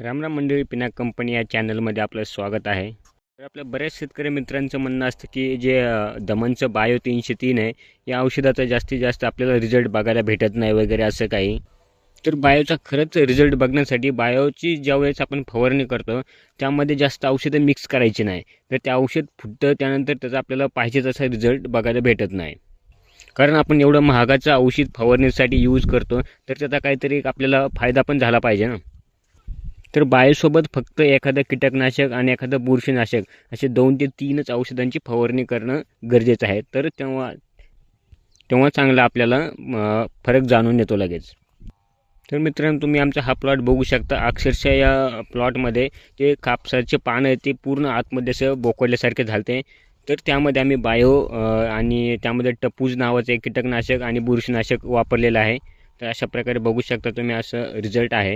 रामराम मंडळी पिना कंपनी या चॅनलमध्ये आपलं स्वागत आहे. तर आपल्या बऱ्याच शेतकरी मित्रांचं म्हणणं असतं की जे दमनचं बायो तीनशे तीन आहे या औषधाचा जास्तीत जास्त आपल्याला रिझल्ट बघायला भेटत नाही वगैरे असं काही. तर बायोचा खरंच रिझल्ट बघण्यासाठी बायोची ज्यावेळेस आपण फवारणी करतो त्यामध्ये जास्त औषधं मिक्स करायची नाही. तर ते औषध फुटतं त्यानंतर त्याचा आपल्याला पाहिजे तसा रिझल्ट बघायला भेटत नाही. कारण आपण एवढं महागाचं औषध फवारणीसाठी यूज करतो तर त्याचा काहीतरी एक आपल्याला फायदा पण झाला पाहिजे ना. तर बायोसोबत फक्त एखादं कीटकनाशक आणि एखादं बुरशीनाशक असे दोन ते तीनच औषधांची फवारणी करणं गरजेचं आहे. तर तेव्हा तेव्हा चांगला आपल्याला फरक जाणून येतो लगेच. तर मित्रांनो तुम्ही आमचा हा प्लॉट बघू शकता. अक्षरशः या प्लॉटमध्ये जे कापसाचे पानं आहे ते पूर्ण आतमध्ये असं बोकडल्यासारखे झालते. तर त्यामध्ये आम्ही बायो आणि त्यामध्ये टपूज नावाचं एक कीटकनाशक आणि बुरशीनाशक वापरलेलं आहे. तर अशा प्रकारे बघू शकता तुम्ही असं रिझल्ट आहे.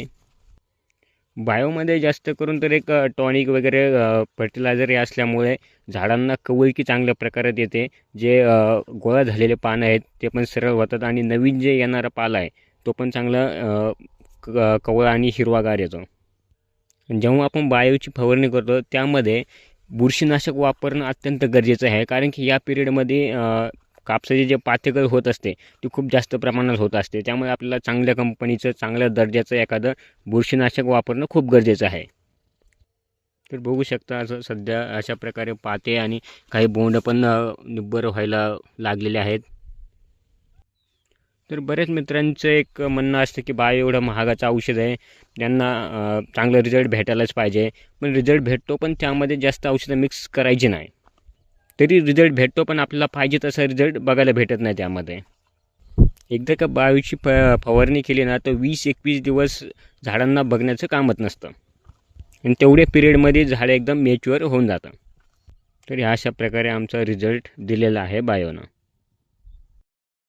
बायोमध्ये जास्त करून तर एक टॉनिक वगैरे फर्टिलायझर हे असल्यामुळे झाडांना कवळकी चांगल्या प्रकारात येते. जे गोळा झालेले पानं आहेत ते पण सरळ होतात आणि नवीन जे येणारा पाला आहे तो पण चांगला क कवळा आणि हिरवागार येतो. जेव्हा आपण बायोची फवारणी करतो त्यामध्ये बुरशीनाशक वापरणं अत्यंत गरजेचं आहे. कारण की या पिरियडमध्ये कापसाचे जे पातेकर होत असते ती खूप जास्त प्रमाणात होत असते. त्यामुळे आपल्याला चांगल्या कंपनीचं चांगल्या दर्जाचं एखादं बुरशीनाशक वापरणं खूप गरजेचं आहे. तर बघू शकता असं सध्या अशा प्रकारे पाते आणि काही बोंड पण अ, निब्बर व्हायला लागलेले आहेत. तर बऱ्याच मित्रांचं एक म्हणणं असतं की बा एवढं महागाचं औषध आहे. त्यांना चांगलं रिझल्ट भेटायलाच पाहिजे. पण रिझल्ट भेटतो पण त्यामध्ये जास्त औषधं मिक्स करायची नाही. तरी रिझल्ट भेटतो पण आपल्याला पाहिजे तसा रिझल्ट बघायला भेटत नाही त्यामध्ये. एकदा का बायोची फ फवारणी केली ना तर वीस एकवीस दिवस झाडांना बघण्याचं कामच नसतं. आणि तेवढ्या पिरियडमध्ये झाडं एकदम मॅच्युअर होऊन जातं तर अशा प्रकारे आमचा रिझल्ट दिलेला आहे बायोनं.